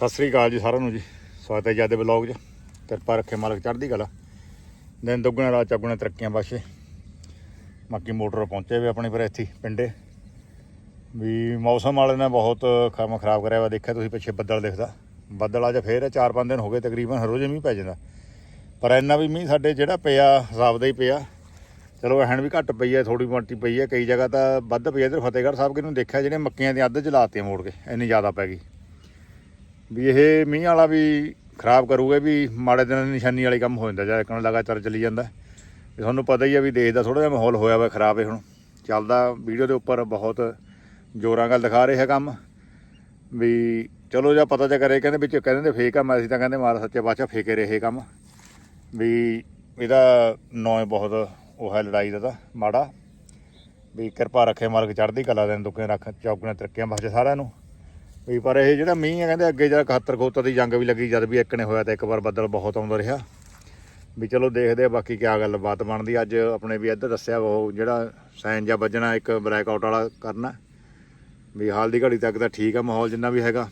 ਸਤਿ ਸ੍ਰੀ ਅਕਾਲ ਜੀ ਸਾਰਿਆਂ ਨੂੰ ਜੀ। ਸਵਾਗਤ ਹੈ ਜਿਆਦੇ ਬਲੌਗ 'ਚ। ਕਿਰਪਾ ਰੱਖੇ ਮਾਲਕ ਚੜ੍ਹਦੀ ਕਲਾ। ਦਿਨ ਦੁੱਗਣਾ ਰਾਤ ਚੌਗੁਣਾ ਤਰੱਕੀਆਂ ਬਾਸ਼ੇ ਬਾਕੀ ਮੋਟਰ ਪਹੁੰਚੇ ਵੀ ਆਪਣੇ ਪਰ ਇੱਥੇ ਪਿੰਡੇ। ਵੀ ਮੌਸਮ ਵਾਲੇ ਨੇ ਬਹੁਤ ਕੰਮ ਖਰਾਬ ਕਰਿਆ ਵਾ। ਦੇਖਿਆ ਤੁਸੀਂ ਪਿੱਛੇ ਬੱਦਲ ਦਿਖਦਾ। ਬੱਦਲ ਅੱਜ ਫੇਰ 4-5 ਦਿਨ ਹੋ ਗਏ ਤਕਰੀਬਨ ਹਰ ਰੋਜ਼ ਮੀਂਹ ਪੈ ਜਾਂਦਾ। ਪਰ ਇੰਨਾ ਵੀ ਮੀਂਹ ਸਾਡੇ ਜਿਹੜਾ ਪਿਆ, ਹਿਸਾਬ ਦਾ ਹੀ ਪਿਆ। ਚਲੋ ਐਹਣ ਵੀ ਘੱਟ ਪਈ ਹੈ ਥੋੜੀ ਮੋਟੀ ਪਈ ਹੈ। ਕਈ ਜਗ੍ਹਾ ਤਾਂ ਵੱਧ ਪਈ ਹੈ। ਇਧਰ ਫਤਿਹਗੜ੍ਹ ਸਾਹਿਬ ਕਿਨੂੰ ਦੇਖਿਆ ਜਿਹੜੇ ਮੱਕੀਆਂ ਦੇ ਅੱਧ ਜਲਾਤੇ ਮੋੜ ਕੇ। ਇੰਨੀ ਜ਼ਿਆਦਾ ਪੈ ਗਈ। ਵੀ ਇਹ ਮੀਂਹ ਵਾਲਾ ਵੀ ਖਰਾਬ ਕਰੂਗਾ ਵੀ ਮਾੜੇ ਦਿਨਾਂ ਦੀ ਨਿਸ਼ਾਨੀ ਵਾਲੇ ਕੰਮ ਹੋ ਜਾਂਦਾ, ਜਾਂ ਇੱਕ ਲਗਾਤਾਰ ਚੱਲੀ ਜਾਂਦਾ। ਵੀ ਤੁਹਾਨੂੰ ਪਤਾ ਹੀ ਆ ਵੀ ਦੇਸ਼ ਦਾ ਥੋੜਾ ਜਿਹਾ ਮਾਹੌਲ ਹੋਇਆ ਵਾ ਖਰਾਬ ਹੈ ਹੁਣ। ਚੱਲਦਾ ਵੀਡੀਓ ਦੇ ਉੱਪਰ ਬਹੁਤ ਜ਼ੋਰਾਂ ਗੱਲ ਦਿਖਾ ਰਿਹਾ ਕੰਮ। ਵੀ ਚਲੋ ਜਾਂ ਪਤਾ ਜਾ ਕਰੇ ਕਹਿੰਦੇ ਵਿੱਚ ਕਹਿੰਦੇ ਫੇਕ ਆ ਮੈਂ ਅਸੀਂ ਤਾਂ ਕਹਿੰਦੇ ਮਾਰ ਸੱਚੇ ਬਾਦਸ਼ਾਹ ਫੇਕੇ ਰਹੇ ਕੰਮ। ਵੀ ਇਹਦਾ ਨੌ ਬਹੁਤ ਉਹ ਹੈ ਲੜਾਈ ਦਾ ਤਾਂ ਮਾੜਾ। ਵੀ ਕਿਰਪਾ ਰੱਖੇ ਮਾਲਕ ਚੜ੍ਹਦੀ ਕਲਾ ਦੇ ਦੁੱਖੇ ਰੱਖ ਚੌਕਣੇ ਤਰੱਕੀਆਂ ਬਖਸ਼ੇ ਸਾਰਿਆਂ ਨੂੰ। ਵੀ ਪਰ ਇਹ ਜਿਹੜਾ ਮੀਂਹ ਆ, ਕਹਿੰਦੇ ਅੱਗੇ ਜਾ 71 ਖੋਤਰ ਦੀ ਜੰਗ ਵੀ ਲੱਗੀ, ਜਦ ਵੀ ਇੱਕ ਨੇ ਹੋਇਆ ਤਾਂ ਇੱਕ ਵਾਰ ਬੱਦਲ ਬਹੁਤ ਆਉਂਦਾ ਰਿਹਾ। ਵੀ ਚਲੋ ਦੇਖਦੇ ਆ ਬਾਕੀ ਕੀ ਗੱਲਬਾਤ ਬਣਦੀ। ਅੱਜ ਆਪਣੇ ਵੀ ਇੱਧਰ ਦੱਸਿਆ ਉਹ ਜਿਹੜਾ ਸਾਈਨ ਜਾਂ ਵੱਜਣਾ, ਇੱਕ ਬਲੈਕ ਆਊਟ ਵਾਲਾ ਕਰਨਾ। ਵੀ ਹਾਲ ਦੀ ਘੜੀ ਤੱਕ ਤਾਂ ਠੀਕ ਆ ਮਾਹੌਲ ਜਿੰਨਾ ਵੀ ਹੈਗਾ।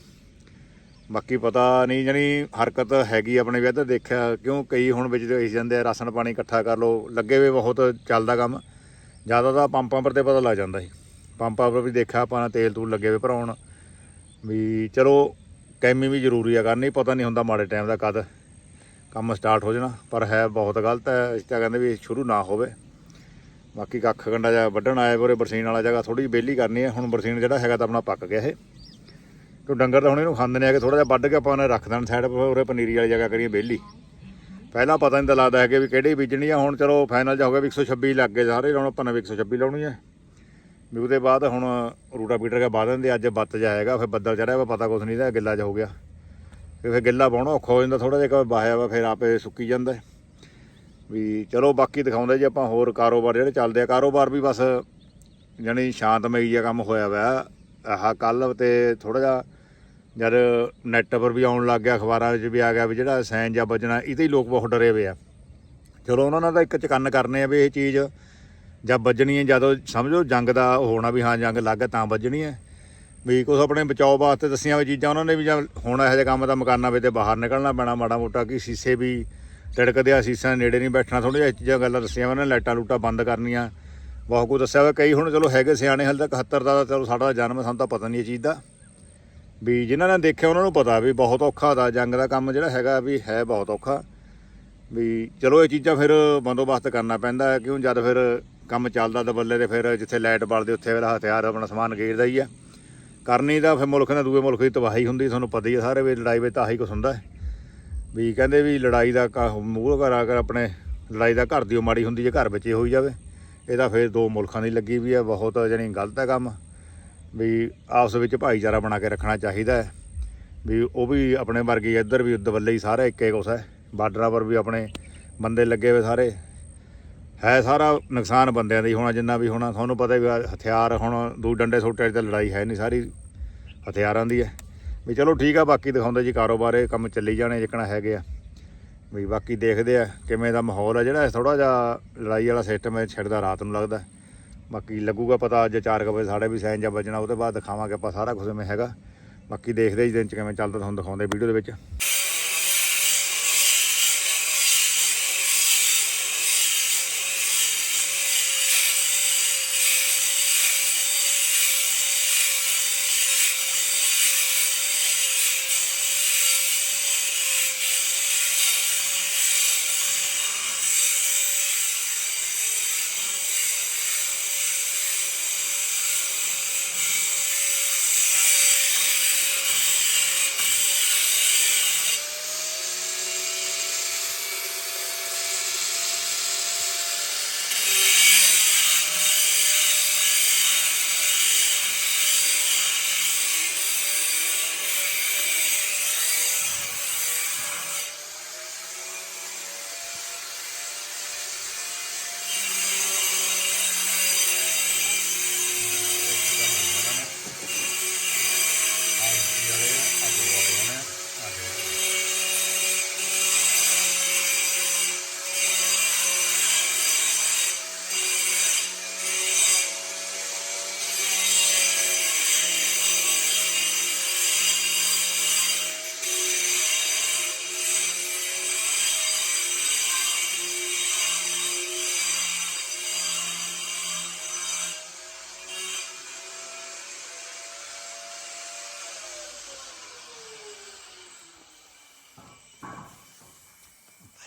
ਬਾਕੀ ਪਤਾ ਨਹੀਂ, ਜਣੀ ਹਰਕਤ ਹੈਗੀ ਆਪਣੇ ਵੀ ਇੱਧਰ ਦੇਖਿਆ, ਕਿਉਂ ਕਈ ਹੁਣ ਵਿੱਚ ਇਸ ਜਾਂਦੇ ਆ, ਰਾਸ਼ਨ ਪਾਣੀ ਇਕੱਠਾ ਕਰ ਲੋ ਲੱਗੇ ਵੇ ਬਹੁਤ ਚੱਲਦਾ ਕੰਮ। ਜ਼ਿਆਦਾ ਤਾਂ ਪੰਪਾਂ ਪਰ ਤੇ ਪਤਾ ਲੱਗ ਜਾਂਦਾ ਸੀ। ਪੰਪਾਂ ਪਰ ਵੀ ਦੇਖਿਆ ਆਪਾਂ ਨੇ, ਤੇਲ ਤੂਲ ਲੱਗੇ ਵੇ ਭਰਾਉਣ। ਵੀ ਚਲੋ ਕੈਮੀ ਵੀ ਜ਼ਰੂਰੀ ਆ ਕਰਨੀ, ਪਤਾ ਨਹੀਂ ਹੁੰਦਾ ਮਾੜੇ ਟਾਈਮ ਦਾ ਕਦ ਕੰਮ ਸਟਾਰਟ ਹੋ ਜਾਣਾ, ਪਰ ਹੈ ਬਹੁਤ ਗਲਤ ਹੈ, ਇਸ ਤਾਂ ਕਹਿੰਦੇ ਵੀ ਸ਼ੁਰੂ ਨਾ ਹੋਵੇ। ਬਾਕੀ ਕੱਖ ਕੰਡਾ ਜਾਂ ਵੱਢਣ ਆਏ ਪੂਰੇ ਬਰਸੀਨ ਵਾਲਾ ਜਗ੍ਹਾ ਥੋੜੀ ਬੇਲੀ ਕਰਨੀ ਹੈ, ਹੁਣ ਬਰਸੀਨ ਜਿਹੜਾ ਹੈਗਾ ਤਾਂ ਆਪਣਾ ਪੱਕ ਗਿਆ ਇਹ। ਕਿਉਂ ਡੰਗਰ ਤਾਂ ਹੁਣ ਇਹਨੂੰ ਖਾਂਦੇ ਨੇ, ਆ ਕਿ ਥੋੜਾ ਜਿਹਾ ਵੱਢ ਕੇ ਆਪਾਂ ਨੇ ਰੱਖ ਦੇਣ ਸਾਈਡ ਉਰੇ ਪਨੀਰੀ ਵਾਲੀ ਜਗ੍ਹਾ ਕਰੀਏ ਬੇਲੀ ਪਹਿਲਾਂ ਪਤਾ ਨਹੀਂ ਤਾਂ ਲੱਗਦਾ ਹੈ ਕਿ ਵੀ ਕਿਹੜੀ ਬੀਜਣੀ ਆ, ਹੁਣ ਚਲੋ ਫਾਈਨਲ ਜਾ ਹੋ ਗਿਆ ਵੀ 126 ਲੱਗ ਗਏ, ਸਾਰੇ ਹੁਣ ਆਪਾਂ ਨੇ ਵੀ 126 ਲਾਉਣੀ ਹੈ। ਵੀ ਉਹਦੇ ਬਾਅਦ ਹੁਣ ਰੂਟਾ ਪੀਟਰ ਕੇ ਬਾਅਦ ਦਿੰਦੇ ਅੱਜ ਬੱਤ ਜਾਏਗਾ ਫਿਰ ਬੱਦਲ ਚੜਿਆ ਵਾ, ਪਤਾ ਕੁਛ ਨਹੀਂ ਦਾ ਗਿੱਲਾ ਜਿਹਾ ਹੋ ਗਿਆ। ਫਿਰ ਫਿਰ ਗਿੱਲਾ ਬਾਉਣਾ ਔਖਾ ਹੋ ਜਾਂਦਾ ਥੋੜਾ ਜਿਹਾ ਬਾਹਿਆ ਵਾ, ਫਿਰ ਆਪੇ ਸੁੱਕੀ ਜਾਂਦਾ। ਵੀ ਚਲੋ ਬਾਕੀ ਦਿਖਾਉਂਦੇ ਜੀ ਆਪਾਂ ਹੋਰ ਕਾਰੋਬਾਰ ਜਿਹੜੇ ਚੱਲਦੇ ਆ, ਕਾਰੋਬਾਰ ਵੀ ਬਸ ਜਾਣੀ ਸ਼ਾਂਤਮਈ ਜਿਹਾ ਕੰਮ ਹੋਇਆ ਵਾ। ਆਹ ਕੱਲ ਤੇ ਥੋੜਾ ਜਿਹਾ ਜਦ ਨੈਟ ਪਰ ਵੀ ਆਉਣ ਲੱਗ ਗਿਆ, ਅਖਬਾਰਾਂ ਵਿੱਚ ਵੀ ਆ ਗਿਆ ਵੀ ਜਿਹੜਾ ਸਾਈਨ ਜਾਂ ਬਚਣਾ ਇਹਦੇ ਹੀ ਲੋਕ ਬਹੁਤ ਡਰੇ ਹੋਏ ਆ। ਚਲੋ ਉਹਨਾਂ ਨਾਲ ਤਾਂ ਇੱਕ ਚਕੰਨ ਕਰਨੇ ਆ ਵੀ ਇਹ ਚੀਜ਼ ਜਾਂ ਵੱਜਣੀ ਹੈ ਜਦੋਂ ਸਮਝੋ ਜੰਗ ਦਾ ਹੋਣਾ ਵੀ ਹਾਂ, ਜੰਗ ਲੱਗ ਤਾਂ ਵੱਜਣੀ ਹੈ। ਵੀ ਕੁਛ ਆਪਣੇ ਬਚਾਓ ਵਾਸਤੇ ਦੱਸੀਆਂ ਵੀ ਚੀਜ਼ਾਂ ਉਹਨਾਂ ਨੇ ਵੀ ਜਾਂ ਹੁਣ ਇਹੋ ਜਿਹੇ ਕੰਮ ਤਾਂ ਮਕਾਨਾਂ ਵੇ ਤੇ ਬਾਹਰ ਨਿਕਲਣਾ ਪੈਣਾ, ਮਾੜਾ ਮੋਟਾ ਕਿ ਸੀਸੇ ਵੀ ਤਿੜਕਦੇ ਆ ਸ਼ੀਸਾ ਨੇੜੇ ਨਹੀਂ ਬੈਠਣਾ, ਥੋੜ੍ਹੀਆਂ ਜਿਹੀਆਂ ਚੀਜ਼ਾਂ ਗੱਲਾਂ ਦੱਸੀਆਂ ਉਹਨਾਂ ਨੇ, ਲਾਈਟਾਂ ਲੂਟਾਂ ਬੰਦ ਕਰਨੀਆਂ। ਬਹੁਤ ਕੁਝ ਦੱਸਿਆ ਵਾ ਕਈ ਹੁਣ ਚਲੋ ਹੈਗੇ ਸਿਆਣੇ, ਹਾਲੇ ਤੱਕ 71 ਦਾ ਤਾਂ ਚਲੋ ਸਾਡਾ ਜਨਮ ਸਾਨੂੰ ਤਾਂ ਪਤਾ ਨਹੀਂ ਇਹ ਚੀਜ਼ ਦਾ। ਵੀ ਜਿਨ੍ਹਾਂ ਨੇ ਦੇਖਿਆ ਉਹਨਾਂ ਨੂੰ ਪਤਾ ਵੀ ਬਹੁਤ ਔਖਾ ਦਾ ਜੰਗ ਦਾ ਕੰਮ ਜਿਹੜਾ ਹੈਗਾ ਵੀ ਹੈ ਬਹੁਤ ਔਖਾ। ਵੀ ਚਲੋ ਇਹ ਚੀਜ਼ਾਂ ਫਿਰ ਬੰਦੋਬਸਤ ਕਰਨਾ ਪੈਂਦਾ ਕਿਉਂ? ਜਦ ਫਿਰ ਕੰਮ ਚੱਲਦਾ ਤਾਂ ਦੇ ਫਿਰ ਜਿੱਥੇ ਲਾਈਟ ਬਲਦੇ ਉੱਥੇ ਫਿਰ ਹਥਿਆਰ ਆਪਣਾ ਸਮਾਨ ਗੇਰਦਾ ਹੀ ਆ। ਕਰਨੀ ਦਾ ਫਿਰ ਮੁਲਕ ਨਾਲ ਦੂਏ ਮੁਲਕ ਦੀ ਤਬਾਹੀ ਹੁੰਦੀ, ਤੁਹਾਨੂੰ ਪਤਾ ਹੀ ਆ ਸਾਰੇ ਵੀ ਲੜਾਈ ਵਿੱਚ ਤਾਂ ਆਹੀ ਕੁਛ ਹੁੰਦਾ। ਵੀ ਕਹਿੰਦੇ ਵੀ ਲੜਾਈ ਦਾ ਕਾ- ਮੂੰਹ ਘਰ ਆ ਕੇ ਆਪਣੇ, ਲੜਾਈ ਦਾ ਘਰ ਦੀ ਉਹ ਮਾੜੀ ਹੁੰਦੀ ਜੇ ਘਰ ਵਿੱਚ ਹੀ ਹੋਈ ਜਾਵੇ ਇਹਦਾ ਫਿਰ ਦੋ ਮੁਲਕਾਂ ਦੀ ਲੱਗੀ ਵੀ ਹੈ ਬਹੁਤ ਜਾਣੀ ਗਲਤ ਹੈ ਕੰਮ। ਵੀ ਆਪਸ ਵਿੱਚ ਭਾਈਚਾਰਾ ਬਣਾ ਕੇ ਰੱਖਣਾ ਚਾਹੀਦਾ ਹੈ। ਵੀ ਉਹ ਵੀ ਆਪਣੇ ਵਰਗੇ ਇੱਧਰ ਵੀ ਉੱਧਰ ਵੱਲੇ ਹੀ ਸਾਰਾ ਇੱਕੇ ਕੁਛ ਹੈ। ਬਾਰਡਰਾਂ ਪਰ ਵੀ ਆਪਣੇ ਬੰਦੇ ਲੱਗੇ ਹੋਏ ਸਾਰੇ। ਹੈ ਸਾਰਾ ਨੁਕਸਾਨ ਬੰਦਿਆਂ ਦਾ ਹੀ ਹੋਣਾ, ਜਿੰਨਾ ਵੀ ਹੋਣਾ। ਤੁਹਾਨੂੰ ਪਤਾ ਵੀ ਹਥਿਆਰ ਹੁਣ ਦੂ ਡੰਡੇ ਸੋਟੇ ਤੇ ਲੜਾਈ ਹੈ ਨਹੀਂ ਸਾਰੀ ਹਥਿਆਰਾਂ ਦੀ ਹੈ। ਵੀ ਚਲੋ ਠੀਕ ਆ, ਬਾਕੀ ਦਿਖਾਉਂਦੇ ਜੀ ਕਾਰੋਬਾਰ, ਇਹ ਕੰਮ ਚੱਲੀ ਜਾਣੇ, ਜਿੱਕਣਾ ਹੈਗੇ ਆ। ਵੀ ਬਾਕੀ ਦੇਖਦੇ ਆ ਕਿਵੇਂ ਦਾ ਮਾਹੌਲ ਆ, ਜਿਹੜਾ ਥੋੜਾ ਜਿਹਾ ਲੜਾਈ ਵਾਲਾ ਸਿਸਟਮ ਹੈ, ਛਿੜਦਾ ਰਾਤ ਨੂੰ ਲੱਗਦਾ। ਬਾਕੀ ਲੱਗੂਗਾ ਪਤਾ ਅੱਜ 4 ਵਜੇ ਸਾਡੇ ਵੀ ਸਾਈਨ ਜਾਂ ਵੱਜਣਾ, ਉਹਦੇ ਬਾਅਦ ਦਿਖਾਵਾਂਗੇ ਆਪਾਂ ਸਾਰਾ ਕੁਝ ਜਿਵੇਂ ਹੈਗਾ। ਬਾਕੀ ਦੇਖਦੇ ਜੀ ਦਿਨ ਚ ਕਿਵੇਂ ਚੱਲਦਾ, ਤੁਹਾਨੂੰ ਦਿਖਾਉਂਦੇ ਵੀਡੀਓ ਦੇ ਵਿੱਚ।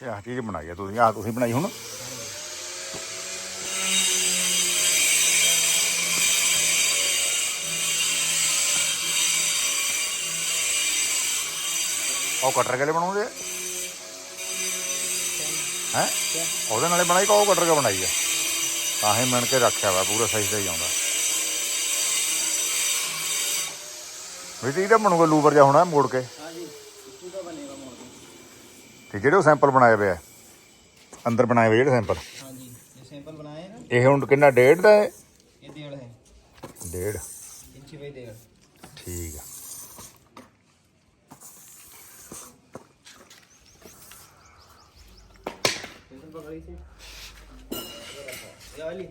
ਅੱਛਾ ਆਹ ਚੀਜ਼ ਬਣਾਈ ਆ ਤੁਸੀਂ ਆ ਤੁਸੀਂ ਬਣਾਈ ਹੁਣ। ਉਹ ਕਟਰ ਕੇ ਬਣਾਉਂਦੇ ਹੈ? ਉਹਦੇ ਨਾਲੇ ਬਣਾਈ ਕੋ ਕਟਰ ਕੇ ਬਣਾਈ ਆ? ਤਾਂ ਹੀ ਮਿਣ ਕੇ ਰੱਖਿਆ ਵਾ, ਪੂਰਾ ਸਹੀ ਸਹੀ ਆਉਂਦਾ। ਵੀ ਤੇ ਇਹਦਾ ਬਣੂਗਾ ਲੂਬਰ ਜਾ ਹੋਣਾ ਮੋੜ ਕੇ। ਤੇ ਜਿਹੜੇ ਉਹ ਸੈਂਪਲ ਬਣਾਏ ਹੋਏ ਆ? ਅੰਦਰ ਬਣਾਏ ਹੋਏ ਜਿਹੜੇ ਸੈਂਪਲ ਹਾਂਜੀ ਇਹ ਸੈਂਪਲ ਬਣਾਏ ਨਾ। ਇਹ ਹੁਣ ਕਿੰਨਾ ਡੇਢ ਦਾ ਹੈ? ਇਹ ਡੇਢ ਹੈ। ਡੇਢ। ਇੰਚੀ ਬਾਈ ਡੇਢ। ਠੀਕ ਆ। ਇਹ ਵਾਲੀ।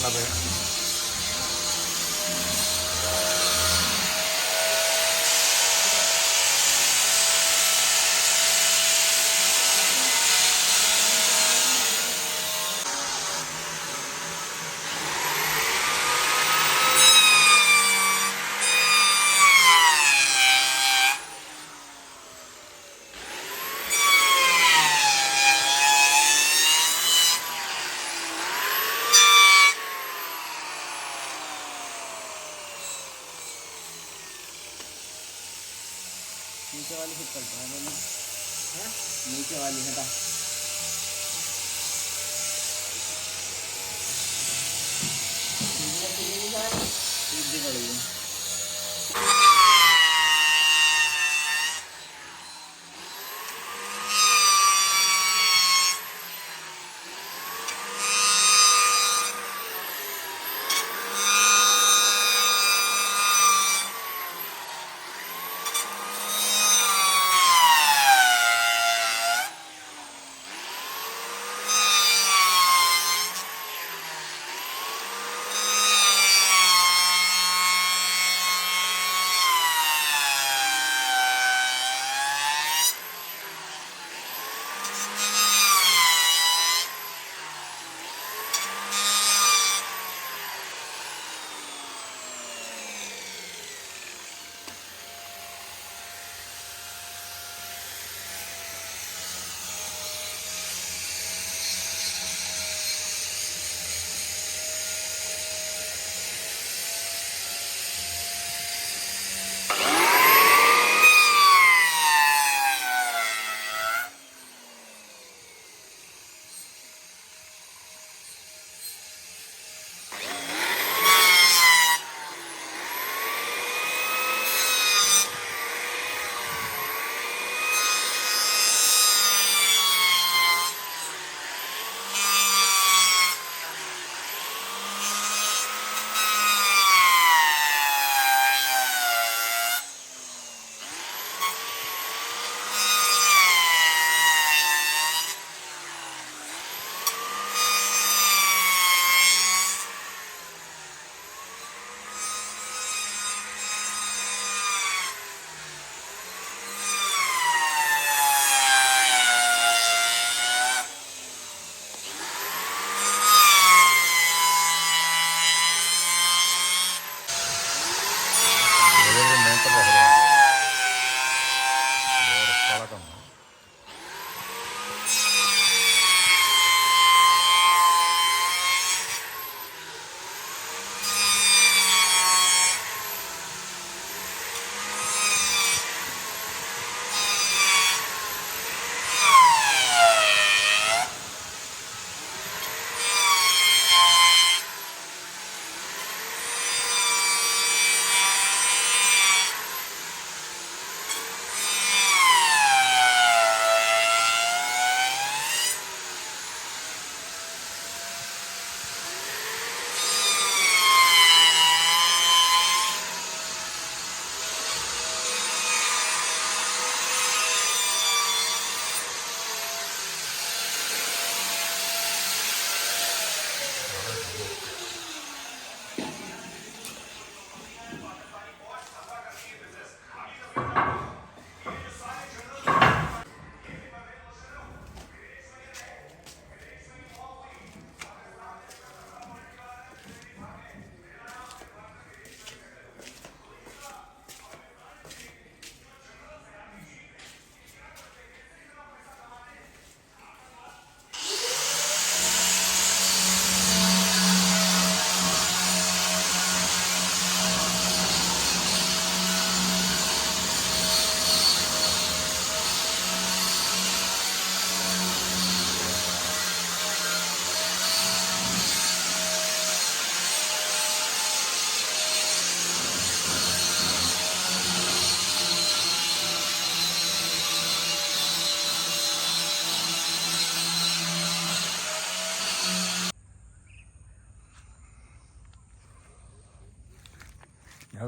ਬੱਟੇ ਤਾਰ ऊपर नीचे वाली हटा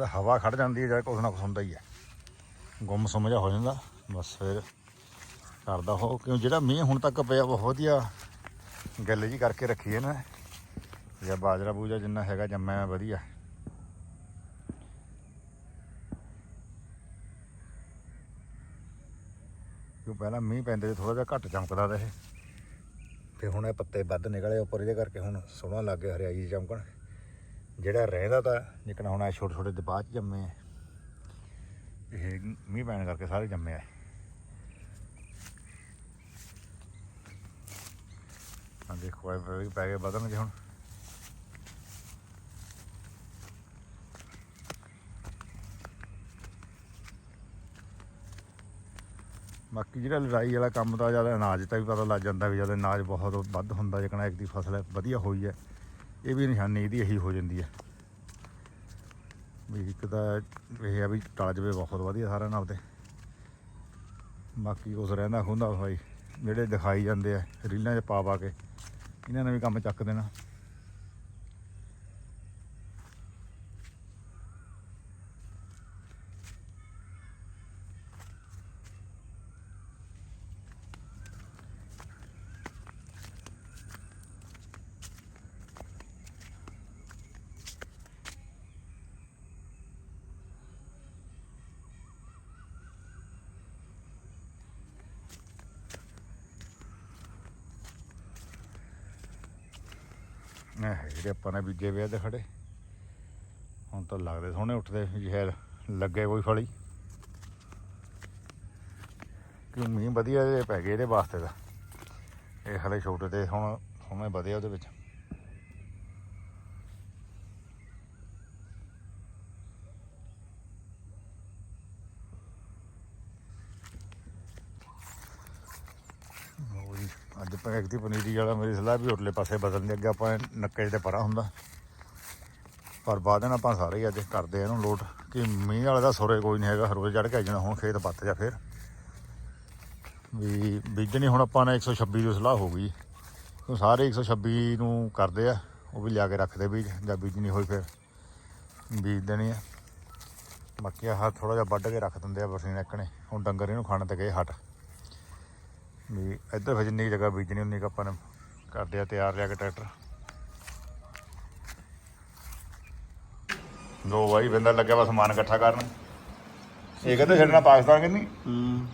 ਇਹਦਾ ਹਵਾ ਖੜ ਜਾਂਦੀ ਹੈ ਜਾਂ ਕੁਛ ਨਾ ਕੁਛ ਹੁੰਦਾ ਹੀ ਹੈ। ਗੁੰਮ ਸੁੰਮ ਜਿਹਾ ਹੋ ਜਾਂਦਾ। ਬਸ ਫਿਰ ਕਰਦਾ ਹੋ ਕਿਉਂ ਜਿਹੜਾ ਮੀਂਹ ਹੁਣ ਤੱਕ ਪਿਆ, ਬਹੁਤ ਵਧੀਆ ਗੱਲ ਜੀ ਕਰਕੇ ਰੱਖੀ ਹੈ ਨਾ। ਜਾਂ ਬਾਜਰਾ ਬੂਜਾ ਜਿੰਨਾ ਹੈਗਾ ਜੰਮਿਆ ਵਧੀਆ। ਕਿਉਂ ਪਹਿਲਾਂ ਮੀਂਹ ਪੈਂਦੇ ਥੋੜਾ ਜਿਹਾ ਘੱਟ ਚਮਕਦਾ ਤਾਂ ਇਹ। ਤੇ ਹੁਣ ਇਹ ਪੱਤੇ ਵੱਧ ਨਿਕਲੇ, ਉੱਪਰ ਇਹਦੇ ਕਰਕੇ ਹੁਣ ਸੋਹਣਾ ਲੱਗ ਗਿਆ ਹਰਿਆਈ ਚਮਕਣ। ਜਿਹੜਾ ਰਹਿੰਦਾ ਤਾਂ ਜਿਕਣਾ ਹੁਣ ਆ ਛੋਟੇ ਛੋਟੇ ਦੇ ਬਾਅਦ ਚ ਜੰਮੇ ਆ। ਇਹ ਮੀਂਹ ਪੈਣ ਕਰਕੇ ਸਾਰੇ ਜੰਮੇ ਆ। ਆ ਦੇਖੋ, ਇਹ ਪੈ ਗਏ ਵਧਣਗੇ ਹੁਣ। ਬਾਕੀ ਜਿਹੜਾ ਲੜਾਈ ਵਾਲਾ ਕੰਮ ਤਾਂ ਜ਼ਿਆਦਾ ਅਨਾਜ ਤਾਂ ਵੀ ਪਤਾ ਲੱਗ ਜਾਂਦਾ ਵੀ ਜਦ ਅਨਾਜ ਬਹੁਤ ਵੱਧ ਹੁੰਦਾ ਜਿਕਣਾ ਇੱਕ ਦੀ ਫਸਲ ਵਧੀਆ ਹੋਈ ਹੈ। ਇਹ ਵੀ ਨਿਸ਼ਾਨੀ ਇਹਦੀ ਇਹੀ ਹੋ ਜਾਂਦੀ ਹੈ ਵੀ ਇੱਕ ਤਾਂ ਇਹ ਆ ਵੀ ਟਲ ਜਵੇ ਬਹੁਤ ਵਧੀਆ ਸਾਰਿਆਂ ਨਾਲ ਤੇ। ਬਾਕੀ ਉਸ ਰਹਿੰਦਾ ਖੁੰਦਾ ਭਾਈ ਜਿਹੜੇ ਦਿਖਾਈ ਜਾਂਦੇ ਆ, ਰੀਲਾਂ 'ਚ ਪਾ ਪਾ ਕੇ, ਇਹਨਾਂ ਨੇ ਵੀ ਕੰਮ ਚੱਕ ਦੇਣਾ ਇਹ ਜਿਹੜੇ ਆਪਾਂ ਨੇ ਬੀਜੇ ਵੇ ਦੇ ਖੜੇ। ਹੁਣ ਤਾਂ ਲੱਗਦੇ ਸੋਹਣੇ ਉੱਠਦੇ ਵੀ ਲੱਗੇ ਕੋਈ ਫਲੀ। ਕਿ ਮੀਂਹ ਵਧੀਆ ਪੈ ਗਏ ਇਹਦੇ ਵਾਸਤੇ ਦਾ ਇਹ ਹਲੇ ਛੋਟੇ ਤੇ ਹੁਣ ਸੋਹਣੇ ਵਧਿਆ ਉਹਦੇ ਵਿੱਚ ਲਓ ਜੀ, ਅੱਜ ਪੈਕ ਦੀ ਪਨੀਰੀ ਵਾਲਾ ਮੇਰੀ ਸਲਾਹ ਵੀ ਉਰਲੇ ਪਾਸੇ ਬਦਲਣ ਦੇ ਅੱਗੇ ਆਪਾਂ ਨੱਕੇ ਦੇ ਪਰਾਂ ਹੁੰਦਾ। ਪਰ ਬਾਅਦ ਨਾਲ ਆਪਾਂ ਸਾਰੇ ਹੀ ਅੱਜ ਕਰਦੇ ਇਹਨੂੰ ਲੋਡ ਕਿ ਮੀਂਹ ਵਾਲੇ ਦਾ ਸੁਰੇ ਕੋਈ ਨਹੀਂ ਹੈਗਾ ਰੋਜ਼ ਚੜ ਕੇ ਆ ਜਾਣਾ, ਹੁਣ ਖੇਤ ਪੱਤ ਜਾ ਫਿਰ। ਵੀ ਬੀਜਣੀ, ਹੁਣ ਆਪਾਂ ਨੇ 126 ਦੀ ਸਲਾਹ ਹੋ ਗਈ। ਉਹ ਸਾਰੇ 126 ਨੂੰ ਕਰਦੇ ਆ, ਉਹ ਵੀ ਲਿਆ ਕੇ ਰੱਖਦੇ ਬੀਜ, ਜਾਂ ਬੀਜਣੀ ਹੋਈ ਫਿਰ ਬੀਜ ਦੇਣੀ ਆ। ਬਾਕੀ ਆਹ ਥੋੜਾ ਜਿਹਾ ਵੱਢ ਕੇ ਰੱਖ ਦਿੰਦੇ ਆ ਬਰਸੀਨ ਇੱਕਣੇ ਹੁਣ ਡੰਗਰ ਇਹਨੂੰ ਖਾਣ ਤੇ ਗਏ ਹਟ। ਵੀ ਇੱਧਰ ਫਿਰ ਜਿੰਨੀ ਜਗ੍ਹਾ ਬੀਜਣੀ ਉਨੀ ਕੁ ਆਪਾਂ ਨੇ ਕਰਦੇ ਆ ਤਿਆਰ ਲਿਆ ਕੇ ਟਰੈਕਟਰ। ਲੋ ਬਾਈ ਬੰਦਾ ਲੱਗਿਆ ਵਾ ਸਮਾਨ ਇਕੱਠਾ ਕਰਨ। ਇਹ ਕਹਿੰਦੇ ਛੱਡਣਾ ਪਾਕਿਸਤਾਨ ਕਿ ਨਹੀਂ ਹੂੰ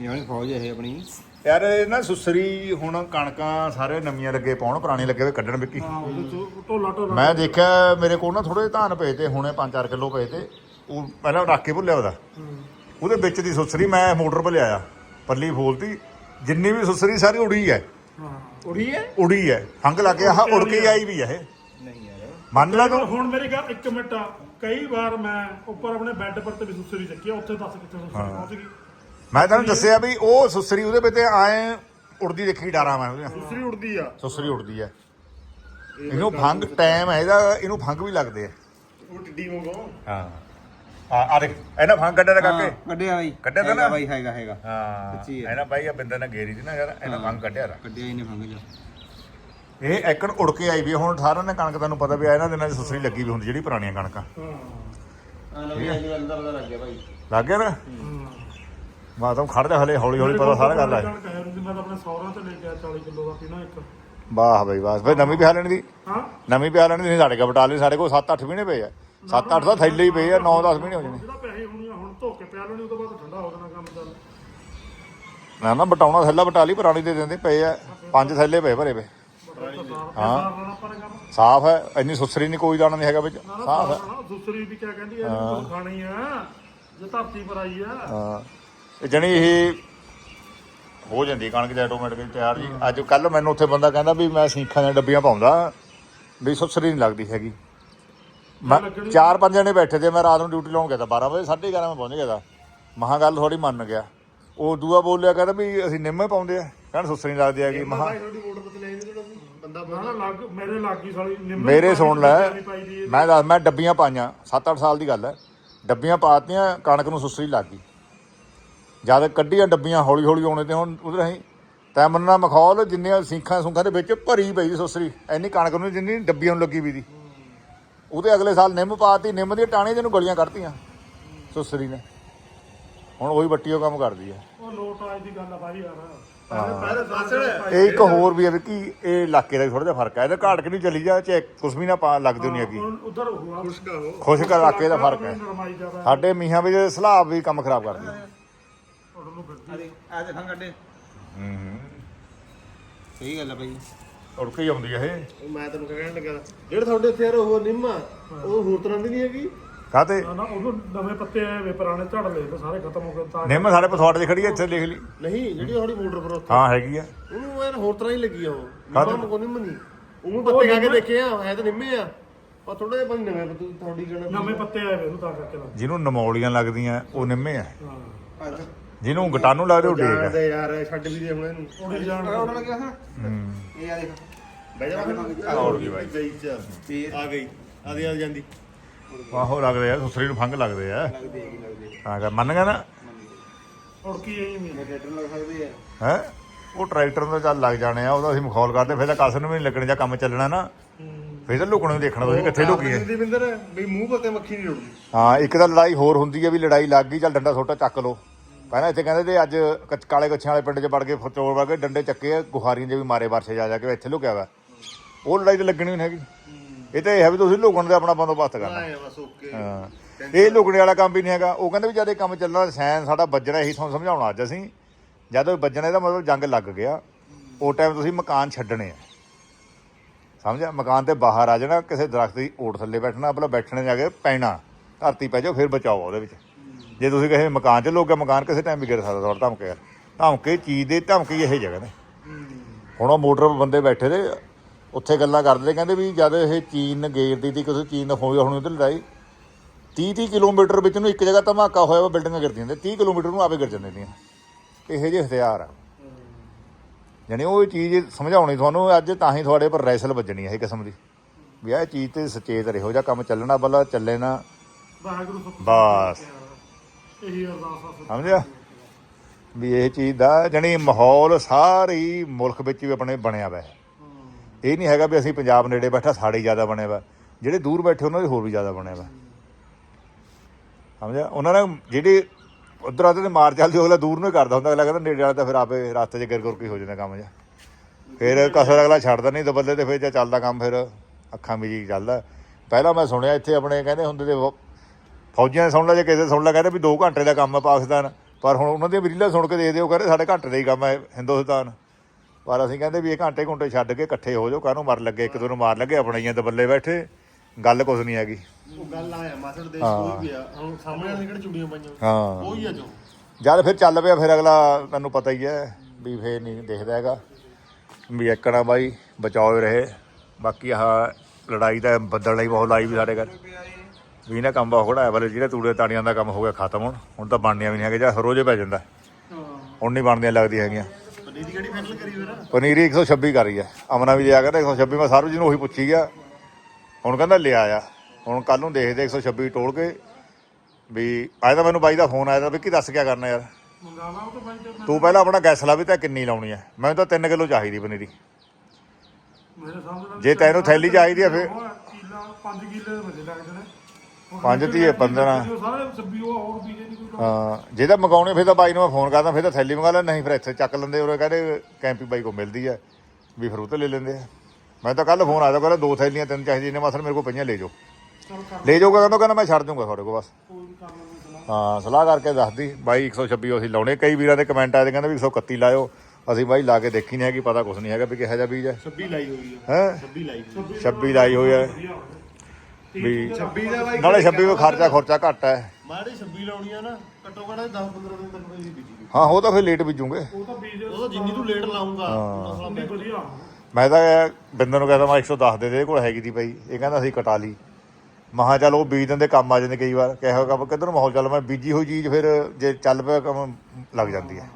ਇਹ ਵਾਲੀ ਫੌਜ ਹੈ ਇਹ ਆਪਣੀ। ਯਾਰ ਇਹ ਨਾ ਸੁਸਰੀ ਹੁਣ ਕਣਕਾਂ ਸਾਰੇ ਨਵੀਆਂ ਲੱਗੇ ਪਾਉਣ ਪੁਰਾਣੇ ਲੱਗੇ ਹੋਏ ਕੱਢਣ ਵਿੱਕੀ। ਢੋਲਾ ਢੋਲਾ ਮੈਂ ਦੇਖਿਆ ਮੇਰੇ ਕੋਲ ਨਾ ਥੋੜੇ ਧਾਨ ਪਏ ਤੇ ਹੁਣੇ 5-4 ਕਿਲੋ ਪਏ ਤੇ ਉਹ ਪਹਿਲਾਂ ਰੱਖ ਕੇ ਭੁੱਲਿਆ ਉਹਦਾ। ਉਹਦੇ ਵਿੱਚ ਦੀ ਸੁਸਰੀ ਮੈਂ ਮੋਟਰ 'ਤੇ ਲਿਆਇਆ ਪੱਲੀ ਫੋਲਤੀ। ਜਿੰਨੀ ਵੀ ਸੁਸਰੀ ਸਾਰੀ ਉੜੀ ਹੈ। ਉੜੀ ਹੈ? ਉੜੀ ਹੈ। ਫੰਗ ਲੱਗ ਗਿਆ ਆਹ ਉੜ ਕੇ ਆਈ ਵੀ ਹੈ ਇਹ। ਨਹੀਂ ਯਾਰ। ਮੰਨ ਲਾ ਤੂੰ। ਹੁਣ ਮੇਰੀ ਗੱਲ ਇੱਕ ਮਿੰਟ। ਕਈ ਵਾਰ ਮੈਂ ਉੱਪਰ ਆਪਣੇ ਬੈੱਡ ਪਰ ਤੇ ਵੀ ਸੁਸਰੀ ਚੱਕੀ ਆ, ਉੱਥੇ ਦੱਸ ਕਿੱਥੇ ਸੁਸਰੀ ਪਹੁੰਚ ਗਈ। ਮੈਂ ਤੁਹਾਨੂੰ ਦੱਸਿਆ ਵੀ ਉਹ ਸੁਸਰੀ ਉਹਦੇ ਵਿੱਚ ਆਏ ਉੜਦੀ ਦੇਖੀ ਡਾਰਾ ਮੈਂ ਉਹਦੇ ਸੁਸਰੀ ਉੜਦੀ ਆ। ਸੁਸਰੀ ਉੜਦੀ ਹੈ। ਇਹਨੂੰ ਫੰਗ ਟਾਈਮ ਹੈ ਇਹਦਾ ਇਹਨੂੰ ਫੰਗ ਵੀ ਲੱਗਦੇ ਆ। ਉਹ ਟਿੱਡੀ ਵਾਂਗੂ। ਹਾਂ। ਆ ਆ ਦੇਖ ਇਹਨਾਂ ਫੰਗ ਕੱਢਿਆ ਤਾਂ ਕਾਕੇ ਕੱਢਿਆ ਬਾਈ। ਕੱਢਿਆ ਤਾਂ ਨਾ? ਬਾਈ ਹੈਗਾ ਹੈਗਾ। ਹਾਂ ਸੱਚੀ ਹੈ। ਇਹਨਾਂ ਬਾਈ ਆ ਬਿੰਦਰ ਨੇ ਗੇਰੀ ਦੀ ਨਾ ਯਾਰ ਇਹਨਾਂ ਫੰਗ ਕੱਢਿਆ ਰਾ ਕੱਢਿਆ ਇਹਨੇ ਫੰਗ ਜਾ। ਇਹ ਐਕਣ ਉੜ ਕੇ ਆਈ ਵੀ ਆ। ਹੁਣ ਸਾਰਿਆਂ ਨੇ ਕਣਕ ਤੁਹਾਨੂੰ ਪਤਾ ਵੀ ਆ ਇਹਨਾਂ ਦਿਨਾਂ 'ਚ ਸੁਸਰੀ ਲੱਗੀ ਵੀ ਹੁੰਦੀ ਜਿਹੜੀ ਪੁਰਾਣੀਆਂ ਕਣਕਾਂ। ਹਾਂ। ਆ? ਲੋ ਇਹ ਅੰਦਰ ਦਾ ਲੱਗ ਗਿਆ ਬਾਈ। ਲੱਗ ਗਿਆ ਨਾ? ਹਾਂ। ਮੈਂ ਤਾਂ ਖੜ ਜਾ ਹਲੇ ਹੌਲੀ ਹੌਲੀ ਪਤਾ ਸਾਰਾ ਗੱਲ ਆ ਸੀ ਮੈਂ ਤਾਂ ਆਪਣੇ ਸੌਰਾਂ ਤੇ ਲੈ ਕੇ ਆਇਆ 40 ਕਿਲੋ ਦਾ ਪੀਣਾ ਇੱਕ। ਵਾਹ ਬਈ ਵਾਹ। ਫਿਰ ਨਵੀਂ ਪਿਆ ਲੈਣ ਦੀ? ਹਾਂ। ਨਵੀਂ ਪਿਆ ਲੈਣ ਦੀ ਨਹੀਂ ਸਾਡੇ ਕੋਲ ਬਟਾ ਲਈ ਸਾਡੇ ਕੋਲ 7-8 ਮਹੀਨੇ ਪਏ ਆ। 7-8 ਤਾਂ ਥੈਲੇ ਹੀ ਪਏ ਆ 9-10 ਮਹੀਨੇ ਹੋ ਜਾਣੇ। ਜਿਹੜਾ ਪੈਸੇ ਹੋਣੀਆਂ ਹੁਣ ਧੋ ਕੇ ਪਿਆ ਲੈਣੀ ਉਹ ਤੋਂ ਬਾਅਦ ਠੰਡਾ ਹੋ ਜਾਣਾ ਕੰਮ ਚੱਲ। ਨਾ ਨਾ ਬਟਾਉਣਾ ਥੈਲਾ ਬਟਾ ਲਈ ਪੁਰਾਣੀ ਦੇ ਦਿੰਦੇ ਪਏ ਆ। ਪੰਜ ਥੈਲੇ ਪਏ ਭਰੇ ਪਏ। ਹਾਂ। ਸਾਫ਼ ਹੈ ਇੰਨੀ ਸੁਸਰੀ ਨਹੀਂ ਕੋਈ ਦਾਣਾ ਨਹੀਂ ਹੈਗਾ ਵਿੱਚ। ਸਾਫ਼ ਹੈ। ਨਾ ਦੂਸਰੀ ਵੀ ਕਿਆ ਕਹਿੰਦੀ ਇਹਨੂੰ ਖਾਣੀ ਆ ਜੇ ਧਰਤੀ ਪਰ ਆਈ ਆ। ਹਾਂ। ਇਹ ਜਣੀ ਇਹ ਹੋ ਜਾਂਦੀ ਕਣਕ ਜਾਂ ਆਟੋਮੈਟਿਕ ਤਿਆਰ ਜੀ। ਅੱਜ ਕੱਲ ਮੈਨੂੰ ਉੱਥੇ ਬੰਦਾ ਕਹਿੰਦਾ ਵੀ ਮੈਂ ਸੀਖਾਂ ਦੀਆਂ ਡੱਬੀਆਂ ਪਾਉਂਦਾ ਵੀ ਸੁਸਰੀ ਨਹੀਂ ਲੱਗਦੀ ਹੈਗੀ। ਮੈਂ ਚਾਰ ਪੰਜ ਜਣੇ ਬੈਠੇ ਤੇ ਮੈਂ ਰਾਤ ਨੂੰ ਡਿਊਟੀ ਲਾਉਣ ਗਿਆ ਤਾਂ 12 ਵਜੇ 11:30 ਮੈਂ ਪਹੁੰਚ ਗਿਆ ਤਾਂ। ਮਹਾ ਗੱਲ ਥੋੜੀ ਮੰਨ ਗਿਆ। ਉਹ ਦੂਆ ਬੋਲਿਆ ਕਹਿੰਦਾ ਵੀ ਅਸੀਂ ਨਿੰਮੇ ਪਾਉਂਦੇ ਆ। ਕਹਿੰਦਾ ਸੁਸਰੀ ਨਹੀਂ ਲੱਗਦੀ ਹੈਗੀ ਮਹਾ। ਮੇਰੇ ਲੱਗੀ ਸਾਲੀ ਨਿੰਮ ਮੇਰੇ ਸੁਣ ਲੈ ਮੈਂ ਦੱਸ ਮੈਂ ਡੱਬੀਆਂ ਪਾਈਆਂ 7-8 ਸਾਲ ਦੀ ਗੱਲ ਹੈ। ਡੱਬੀਆਂ ਪਾਤੀਆਂ ਕਣਕ ਨੂੰ ਸੁਸਰੀ ਲੱਗ। ਗਈ ਜਦ ਕੱਢੀਆਂ ਡੱਬੀਆਂ ਹੌਲੀ ਹੌਲੀ ਆਉਣੇ ਤੇ ਹੁਣ ਉਧਰ ਅਸੀਂ ਤੈ ਮੰਨਣਾ ਮਖੌਲ ਜਿੰਨੀਆਂ ਸਿੰਖਾਂ ਸੁੰਖਾਂ ਦੇ ਵਿੱਚ ਭਰੀ ਪਈ ਸੁਸਰੀ ਐਨੀ ਕਣਕ ਨੂੰ ਜਿੰਨੀ ਡੱਬੀਆਂ ਨੂੰ ਲੱਗੀ ਵੀ ਦੀ। ਉਹਦੇ ਅਗਲੇ ਸਾਲ ਨਿੰਮ ਪਾਤੀ ਨਿੰਮ ਦੀਆਂ ਟਾਹਣੀਆਂ ਜਿਹਨੂੰ ਗਲੀਆਂ ਕੱਢਤੀਆਂ ਸੁਸਰੀ ਨੇ। ਹੁਣ ਉਹੀ ਵੱਟੀ ਉਹ ਕੰਮ ਕਰਦੀ ਹੈ ਉਹ ਲੋਟ ਆਜ ਦੀ ਗੱਲ ਆ ਬਾਈ ਯਾਰ। ਪਹਿਲੇ ਸਾਸੜ ਇਹ ਇੱਕ ਹੋਰ ਵੀ ਹੈ ਕਿ ਇਹ ਇਲਾਕੇ ਦਾ ਥੋੜਾ ਜਿਹਾ ਫ਼ਰਕ ਹੈ ਇਹਦਾ ਘਾਟ ਕਿ ਨਹੀਂ ਚਲੀ ਜਾ ਚਾਹੇ ਕੁਛ ਵੀ ਨਾ ਪਾ ਲੱਗਦੀ ਨਹੀਂ ਹੈਗੀ ਉਧਰ ਹੋਆ ਖੁਸ਼ਕਾ ਹੋ ਖੁਸ਼ਕ ਇਲਾਕੇ ਦਾ ਫ਼ਰਕ ਹੈ ਸਾਡੇ ਮੀਹਾਂ ਵਿੱਚ ਸਲਾਬ ਵੀ ਕੰਮ ਖਰਾਬ ਕਰਦੀ ਆ। ਦੇਖਾਂ ਕੱਢੇ ਹੂੰ ਹੂੰ। ਸਹੀ ਗੱਲ ਆ ਭਾਈ ਉੜਕ ਹੀ ਆਉਂਦੀ ਹੈ ਇਹ। ਉਹ ਮੈਂ ਤੈਨੂੰ ਕਹਿਣ ਲੱਗਾ ਜਿਹੜੇ ਤੁਹਾਡੇ ਇੱਥੇ ਯਾਰ ਉਹ ਨਿੰਮ ਆ ਉਹ ਹੋਰ ਤਰ੍ਹਾਂ ਦੀ ਨਹੀਂ ਹੈਗੀ? ਕਾਤੇ ਨਾ ਨਾ ਉਹਨੂੰ ਨਵੇਂ ਪੱਤੇ ਆਏ ਵੇ ਪੁਰਾਣੇ ਝੜ ਲਏ ਤੇ ਸਾਰੇ ਖਤਮ ਹੋ ਗਏ ਤਾਂ ਨਿੰਮ ਸਾਡੇ ਪਸਵਾੜ 'ਚ ਖੜੀ ਹੈ ਇੱਥੇ ਲਿਖ ਲਈ। ਨਹੀਂ ਜਿਹੜੀ ਤੁਹਾਡੀ ਮੋਟਰ ਪਰ ਉੱਥੇ। ਹਾਂ ਹੈਗੀ ਆ। ਉਹਨੂੰ ਯਾਰ ਹੋਰ ਤਰ੍ਹਾਂ ਹੀ ਲੱਗੀ ਆ ਉਹ? ਨਿੰਮ ਕੋ ਨਿੰਮ ਨਹੀਂ। ਉਹਨੂੰ ਪੱਤੇ ਖਾ ਕੇ ਦੇਖੇ ਆ ਹੈ ਤਾਂ ਨਿੰਮੇ ਆ ਪਰ ਥੋੜੇ ਜਿਹਾ ਬੰਦੇ ਨਵੇਂ ਪੱਤੇ ਤੁਹਾਡੀ ਜਣਾ ਨਵੇਂ ਪੱਤੇ ਆਏ ਵੇ ਉਹਨੂੰ ਤਾਂ ਕਰਕੇ ਜਿਹਨੂੰ ਨਮੌਲੀਆਂ ਲੱਗਦੀਆਂ ਉਹ ਨਿੰਮੇ ਆ। ਹਾਂ। ਜਿਹਨੂੰ ਗਟਾਨੂੰ ਲੱਗਦੇ ਉਹ ਡੇਕ ਆ। ਜਾਣਦੇ ਯਾਰ ਛੱਡ ਵੀ ਦੇ ਹੁਣ ਇਹਨੂੰ। ਉਹਦੀ ਜਾਣ ਉਹਨਾਂ ਲੱਗਿਆ ਹਾਂ ਹੂੰ। ਇਹ ਆ ਦੇਖ। ਬਹਿ ਜਾ ਹੋਰ ਕੀ ਬਾਈ। ਗਈ ਚ ਆ ਗਈ। ਆਦੀ ਆ ਜਾਂਦੀ। ਆਹੋ ਲੱਗਦੇ ਆ ਸੁਸਰੀ ਨੂੰ ਫੰਗ ਲੱਗਦੇ ਆ। ਲੱਗਦੀ ਹੈਗੀ ਲੱਗਦੀ ਹਾਂ ਕਰ ਮੰਨ ਗਿਆ ਨਾ? ਉੜਕੀ ਆਈ ਵੀ ਮੈਂ ਟਰੈਕਟਰ ਲੱਗ ਸਕਦੇ ਆ। ਹੈ? ਉਹ ਟਰੈਕਟਰ ਨੂੰ ਚੱਲ ਲੱਗ ਜਾਣੇ ਆ ਉਹਦਾ ਅਸੀਂ ਮਖੌਲ ਕਰਦੇ ਫਿਰ ਤਾਂ ਕਸ ਨੂੰ ਵੀ ਨਹੀਂ ਲੱਗਣ ਜਾਂ ਕੰਮ ਚੱਲਣਾ ਨਾ। ਫਿਰ ਤਾਂ ਲੁਕਣ ਨੂੰ ਦੇਖਣਾ ਤੁਸੀਂ ਕਿੱਥੇ ਲੁਕੀਏ? ਦਿਵਿੰਦਰ ਵੀ ਮੂੰਹ ਪੱਤੇ ਮੱਖੀ ਨਹੀਂ ਉੱਡਦੀ ਹਾਂ ਇੱਕ ਤਾਂ ਲੜਾਈ ਹੋਰ ਹੁੰਦੀ ਹੈ ਵੀ ਲੜਾਈ ਲੱਗ ਗਈ ਚੱਲ ਡੰਡਾ ਛੋਟਾ ਚੱਕ ਲੋ ਪਹਿਲਾਂ ਇੱਥੇ ਕਹਿੰਦੇ ਤੇ ਅੱਜ ਕੱਚ- ਕਾਲੇ ਕੱਛਾਂ ਵਾਲੇ ਪਿੰਡ 'ਚ ਵੜ ਕੇ ਫਚੋੜ ਵੜ ਕੇ ਡੰਡੇ ਚੱਕੇ ਆ, ਗੁਖਾਰੀਆਂ ਦੇ ਵੀ ਮਾਰੇ ਵਰਸੇ ਜਾ ਜਾ ਕੇ ਇੱਥੇ ਲੁਕਿਆ ਵਾ। ਉਹ ਲੜਾਈ ਤੇ ਲੱਗਣੀ ਨਹੀਂ ਹੈਗੀ। ਇਹ ਤਾਂ ਇਹ ਹੈ ਵੀ ਤੁਸੀਂ ਲੁਕਣ ਦੇ ਆਪਣਾ ਬੰਦੋਬਸਤ ਕਰਨਾ। ਆਏ ਬਸ ਓਕੇ। ਹਾਂ। ਇਹ ਲੁਕਣੇ ਵਾਲਾ ਕੰਮ ਵੀ ਨਹੀਂ ਹੈਗਾ। ਉਹ ਕਹਿੰਦੇ ਵੀ ਜਦ ਇਹ ਕੰਮ ਚੱਲਣਾ ਸੈਨ ਸਾਡਾ ਵੱਜਣਾ ਇਹੀ ਤੁਹਾਨੂੰ ਸਮਝਾਉਣਾ ਅੱਜ ਅਸੀਂ। ਜਦ ਉਹ ਵੱਜਣਾ ਇਹਦਾ ਮਤਲਬ ਜੰਗ ਲੱਗ ਗਿਆ। ਉਹ ਟਾਈਮ ਤੁਸੀਂ ਮਕਾਨ ਛੱਡਣੇ ਆ। ਸਮਝਿਆ? ਮਕਾਨ ਤੇ ਬਾਹਰ ਆ ਜਾਣਾ ਕਿਸੇ ਦਰਖਤ ਦੀ ਓਟ ਥੱਲੇ ਬੈਠਣਾ ਆਪਣਾ ਬੈਠਣੇ ਜਾ ਕੇ ਪੈਣਾ। ਧਰਤੀ ਪੈ ਜਾਓ ਫਿਰ ਬਚਾਓ ਉਹਦੇ ਵਿੱਚ। ਜੇ ਤੁਸੀਂ ਕਿਸੇ ਮਕਾਨ 'ਚ ਲੋਗੇ ਮਕਾਨ ਕਿਸੇ ਟਾਈਮ ਵੀ ਗਿਰ ਸਕਦਾ ਤੁਹਾਡਾ ਧਮਕੇ ਨਾਲ। ਧਮਕੇ ਚੀਜ਼ ਦੇ ਧਮਕੇ ਇਹ ਜਗ੍ਹਾ ਨੇ ਹੁਣ ਉਹ ਮੋਟਰ ਬੰਦੇ ਬੈਠੇ ਦੇ ਉੱਥੇ ਗੱਲਾਂ ਕਰਦੇ ਕਹਿੰਦੇ ਵੀ ਜਦ ਇਹ ਚੀਨ ਗੇਰਦੀ ਤੀ ਕਿਸੇ ਚੀਨ ਦਾ ਹੋਈ ਹੁਣ ਉਹਦੇ ਲੜਾਈ। 30 30 ਕਿਲੋਮੀਟਰ ਵਿੱਚ ਨੂੰ ਇੱਕ ਜਗ੍ਹਾ ਧਮਾਕਾ ਹੋਇਆ ਵਾ ਬਿਲਡਿੰਗਾਂ ਗਿਰਦੀਆਂ ਨੇ। 30 ਕਿਲੋਮੀਟਰ ਨੂੰ ਆਪੇ ਗਿਰ ਜਾਂਦੇ ਦੀਆਂ ਇਹੋ ਜਿਹੇ ਹਥਿਆਰ ਆ। ਯਾਨੀ ਉਹ ਚੀਜ਼ ਸਮਝਾਉਣੀ ਤੁਹਾਨੂੰ ਅੱਜ ਤਾਂ ਹੀ ਤੁਹਾਡੇ ਪਰ ਰੈਸਲ ਵੱਜਣੀ ਹੈ ਇਹ ਕਿਸਮ ਦੀ। ਵੀ ਇਹ ਚੀਜ਼ ਤੇ ਸੁਚੇਤ ਰਹੋ ਜਾਂ ਕੰਮ ਚੱਲਣਾ ਬੱਲਾ ਚੱਲੇ ਨਾ। ਵਾਹਿਗੁਰੂ ਬਸ। ਇਹੀ ਅਰਦਾਸ ਆ ਸਮਝਿਆ? ਵੀ ਇਹ ਚੀਜ਼ ਦਾ ਜਾਣੀ ਮਾਹੌਲ ਸਾਰੀ ਮੁਲਕ ਵਿੱਚ ਵੀ ਆਪਣੇ ਬਣਿਆ ਵਾ। ਹੈ। ਇਹ ਨਹੀਂ ਹੈਗਾ ਵੀ ਅਸੀਂ ਪੰਜਾਬ ਨੇੜੇ ਬੈਠਾ, ਸਾਡੇ ਹੀ ਜ਼ਿਆਦਾ ਬਣਿਆ ਵਾ। ਜਿਹੜੇ ਦੂਰ ਬੈਠੇ ਉਹਨਾਂ ਦੇ ਹੋਰ ਵੀ ਜ਼ਿਆਦਾ ਬਣਿਆ ਵਾ। ਸਮਝਿਆ? ਉਹਨਾਂ ਨੇ ਜਿਹੜੇ ਉਧਰ ਆਦੇ ਤੇ ਮਾਰ ਚੱਲਦੀ ਅਗਲਾ ਦੂਰ ਨੂੰ ਕਰਦਾ ਹੁੰਦਾ। ਅਗਲਾ ਕਹਿੰਦਾ ਨੇੜੇ ਵਾਲਾ ਤਾਂ ਫਿਰ ਆਪੇ ਰਸਤੇ 'ਚ ਗਿਰ ਗੁਰ ਕੇ ਹੋ ਜਾਂਦਾ ਕੰਮ ਜਾਂ ਫਿਰ ਕਸਰ ਅਗਲਾ ਛੱਡਦਾ ਨਹੀਂ ਦਬੱਲੇ ਤੇ ਫਿਰ ਜੇ ਚੱਲਦਾ ਕੰਮ, ਫਿਰ ਅੱਖਾਂ ਮੀਜੀ ਚੱਲਦਾ। ਪਹਿਲਾਂ ਮੈਂ ਸੁਣਿਆ ਇੱਥੇ ਆਪਣੇ ਕਹਿੰਦੇ ਹੁੰਦੇ ਤੇ ਫੌਜੀਆਂ ਨੇ ਸੁਣ ਲਿਆ ਜੇ ਕਿਸੇ ਸੁਣ ਲਿਆ ਕਹਿੰਦੇ ਵੀ 2 ਘੰਟੇ ਦਾ ਕੰਮ ਹੈ ਪਾਕਿਸਤਾਨ। ਪਰ ਹੁਣ ਉਹਨਾਂ ਦੀਆਂ ਰੀਲਾਂ ਸੁਣ ਕੇ ਦੇਖਦੇ ਹੋ ਕਹਿੰਦੇ ਸਾਡੇ ਘੰਟੇ ਦਾ ਹੀ ਕੰਮ ਹੈ ਹਿੰਦੁਸਤਾਨ। ਪਰ ਅਸੀਂ ਕਹਿੰਦੇ ਵੀ ਇਹ ਘੰਟੇ ਘੰਟੇ ਛੱਡ ਕੇ ਇਕੱਠੇ ਹੋ ਜਾਓ ਕਾਹਨੂੰ ਮਰ ਲੱਗੇ? ਇੱਕ ਦੂਜੇ ਨੂੰ ਮਾਰ ਲੱਗੇ ਆਪਣੀਆਂ ਦਬੱਲੇ ਬੈਠੇ। ਗੱਲ ਕੁਝ ਨਹੀਂ ਹੈਗੀ। ਉਹ ਗੱਲ ਆਇਆ ਮਾਸੜ ਦੇਸ਼ ਕੋਈ ਵੀ ਆ ਹੁਣ ਸਾਹਮਣੇ ਵਾਲੇ ਕਿਹੜੇ ਚੁੜੀਆਂ ਪਾਈਆਂ? ਹਾਂ। ਉਹੀ ਆ ਜੋ। ਜਦ ਫਿਰ ਚੱਲ ਪਿਆ ਫਿਰ ਅਗਲਾ ਤੈਨੂੰ ਪਤਾ ਹੀ ਹੈ ਵੀ ਫੇਰ ਨਹੀਂ ਦੇਖਦਾ ਹੈਗਾ। ਵੀ ਇੱਕਣਾ ਬਾਈ ਬਚਾਓ ਰਹੇ। ਬਾਕੀ ਆਹ ਲੜਾਈ ਦਾ ਬੱਦਲ ਲਈ ਬਹੁਤ ਲਾਈ ਵੀ ਸਾਡੇ ਘਰ। ਵੀ ਨਾ ਕੰਮ ਬਹੁਤ ਹੈ ਵਾਲੇ ਜਿਹੜੇ ਤੂੜੇ ਤਾੜੀਆਂ ਦਾ ਕੰਮ ਹੋ ਗਿਆ ਖਤਮ ਹੁਣ। ਹੁਣ ਤਾਂ ਬਣਨੀਆਂ ਵੀ ਨਹੀਂ ਹੈਗੇ ਜਾਂ ਰੋਜ਼ੇ ਪੈ ਜਾਂਦਾ। ਹੁਣ ਨਹੀਂ ਬਣਦੀਆਂ ਲੱਗਦੀਆਂ ਹੈਗੀਆਂ। ਪਨੀਰੀ ਕਿਹੜੀ ਫੈਸਲ ਕਰੀ ਫਿਰ? ਪਨੀਰੀ 126 ਕਰ ਹੈ ਅਮਨਾ ਵੀ ਲਿਆ ਕਹਿੰਦਾ 126 ਮੈਂ ਸਾਰੂ ਜੀ ਨੂੰ ਉਹੀ ਪੁੱਛੀ ਗਿਆ ਹੁਣ ਕਹਿੰਦਾ ਲਿਆ ਆ। ਹੁਣ ਕੱਲ ਨੂੰ ਦੇਖਦੇ 126 ਟੋਲ ਕੇ। ਵੀ ਆਇਆ ਤਾਂ ਮੈਨੂੰ ਬਾਈ ਦਾ ਫੋਨ ਆਇਆ ਤਾਂ ਵੀ ਕੀ ਦੱਸ ਕਿਆ ਕਰਨਾ ਯਾਰ। ਤਾਂ ਪਹਿਲਾਂ ਆਪਣਾ ਗੈਸ ਲਾ ਵੀ ਤਾਂ ਕਿੰਨੀ ਲਾਉਣੀ ਹੈ ਮੈਨੂੰ ਤਾਂ 3 ਕਿਲੋ ਚਾਹੀਦੀ ਪਨੀਰੀ। ਜੇ ਤੈਨੂੰ ਥੈਲੀ ਚਾਹੀਦੀ ਆ ਫਿਰ। ਕਿਲਾ 5 ਕਿਲੇ ਮਜ਼ੇ ਲੱਗਦੇ ਨੇ। ਪੰਜ ਹੈ, ਪੰਦਰਾਂ। ਜੋ ਸਾਰੇ ਸੱਬੀ ਉਹ ਹੋਰ ਬੀਜੇ ਨਹੀਂ ਕੋਈ ਲੋੜ। ਹਾਂ ਜੇ ਤਾਂ ਮੰਗਾਉਣੇ ਫਿਰ ਤਾਂ ਬਾਈ ਨੂੰ ਮੈਂ ਫੋਨ ਕਰਦਾ ਫਿਰ ਤਾਂ ਥੈਲੀ ਮੰਗਾ ਲੈ ਨਹੀਂ ਫਿਰ ਇੱਥੇ ਚੱਕ ਲੈਂਦੇ ਉਹ ਕਹਿੰਦੇ ਕੈਂਪੀ ਬਾਈ ਕੋ ਮਿਲਦੀ ਹੈ ਵੀ ਫਿਰ ਉਹ ਤੇ ਲੈ ਲੈਂਦੇ ਆ। ਮੈਂ ਤਾਂ ਕੱਲ ਫੋਨ ਆਇਆ ਕਹਿੰਦਾ ਦੋ ਥੈਲੀਆਂ ਤਿੰਨ ਚਾਹੀਦੀਆਂ ਨੇ ਮਸਲ ਮੇਰੇ ਕੋਲ ਪਈਆਂ ਲੈ ਜਾਓ। ਚੱਲ ਕਰ। ਲੈ ਜਾਊਗਾ ਕਹਿੰਦਾ ਕਹਿੰਦਾ ਮੈਂ ਛੱਡ ਦੂੰਗਾ ਤੁਹਾਡੇ ਕੋਲ ਬਸ। ਕੋਈ ਹਾਂ ਸਲਾਹ ਕਰਕੇ ਦੱਸਦੀ ਬਾਈ 126 ਅਸੀਂ ਲਾਉਣੇ ਕਈ ਵੀਰਾਂ ਦੇ ਕਮੈਂਟ ਆਏ ਤੇ ਕਹਿੰਦੇ ਵੀ 131 ਲਾਇਓ। ਅਸੀਂ ਬਾਈ ਲਾ ਕੇ ਦੇਖੀ ਨਹੀਂ ਹੈਗੀ ਪਤਾ ਕੁਝ ਨਹੀਂ ਹੈਗਾ ਵੀ ਕਿਹੋ ਜਿਹਾ ਬੀਜ ਹੈ। 26 ਲਾਈ ਹੋਈ ਆ। ਹੈ? 26 ਲਾਈ ਹੋਈ 26 ਲਾਈ ਹੋਈ ਹੈ ਵਧੀਆ। ਵੀ 26 ਦਾ ਬਾਈ ਨਾਲੇ 26 ਵਿੱਚ ਖਰਚਾ ਖਰਚਾ? ਘੱਟ ਹੈ। ਮਾੜੀ 26 ਲਾਉਣੀ ਆ ਨਾ ਘੱਟੋ ਘੱਟ 10 15 ਦਿਨ ਤੱਕ ਦੀ ਬੀਜੀ ਹਾਂ ਉਹ ਤਾਂ ਫਿਰ ਲੇਟ ਬੀਜੂਗੇ। ਉਹ ਤਾਂ ਬੀਜ ਉਹ ਤਾਂ ਜਿੰਨੀ ਤੂੰ ਲੇਟ ਲਾਉਂਗਾ ਉਨੀ ਵਧੀਆ। ਮੈਂ ਤਾਂ ਬਿੰਦਰ ਨੂੰ ਕਹਿੰਦਾ ਮੈਂ 110 ਦੇ ਦੇ ਇਹਦੇ ਕੋਲ ਹੈਗੀ ਦੀ ਪਈ ਇਹ ਕਹਿੰਦਾ ਅਸੀਂ ਕਟਾ ਲਈ। ਮਹਾ ਚੱਲ ਉਹ ਬੀਜ ਦਿੰਦੇ ਕੰਮ ਆ ਜਾਂਦੇ ਕਈ ਵਾਰ। ਕਿਹੋ ਕੰਮ ਕਿੱਧਰ ਨੂੰ ਮਾਹੌਲ ਚੱਲ ਮੈਂ ਬੀਜੀ ਹੋਈ ਚੀਜ਼ ਫਿਰ ਜੇ ਚੱਲ ਪਿਆ ਕੰਮ ਲੱਗ ਜਾਂਦੀ ਹੈ।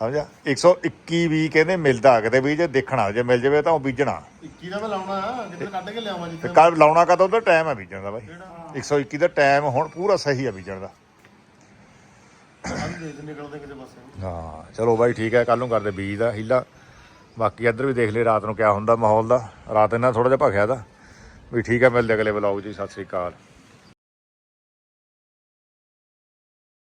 ਸਮਝਿਆ? 121 ਵੀ ਕਹਿੰਦੇ ਮਿਲਦਾ ਕਿਤੇ ਵੀ ਜੇ ਦੇਖਣਾ ਜੇ ਮਿਲ ਜਾਵੇ ਤਾਂ ਉਹ ਬੀਜਣਾ। 21 ਦਾ ਮੈਂ ਲਾਉਣਾ ਕਿਤੇ ਕੱਢ ਕੇ ਲਿਆਵਾਂ ਤੇ ਜਿੱਥੇ ਕੱਲ ਲਾਉਣਾ ਕਦੋਂ ਉਹਦਾ ਟਾਈਮ ਹੈ ਬੀਜਣ ਦਾ ਬਾਈ। 121 ਦਾ ਟਾਈਮ ਹੁਣ ਪੂਰਾ ਸਹੀ ਹੈ ਬੀਜਣ ਦਾ। ਨਿਕਲਦੇ ਪਾਸੇ। ਹਾਂ ਚਲੋ ਬਾਈ ਠੀਕ ਹੈ ਕੱਲ ਨੂੰ ਕਰਦੇ ਬੀਜ ਦਾ ਹੀਲਾ। ਬਾਕੀ ਇੱਧਰ ਵੀ ਦੇਖ ਲਈ ਰਾਤ ਨੂੰ ਕਿਆ ਹੁੰਦਾ ਮਾਹੌਲ ਦਾ। ਰਾਤ ਇਹਨਾਂ ਥੋੜਾ ਜਿਹਾ ਭਖਿਆ ਦਾ। ਵੀ ਠੀਕ ਹੈ ਮਿਲਦੇ ਅਗਲੇ ਵਲੌਗ ਜੀ ਸਤਿ ਸ੍ਰੀ ਅਕਾਲ।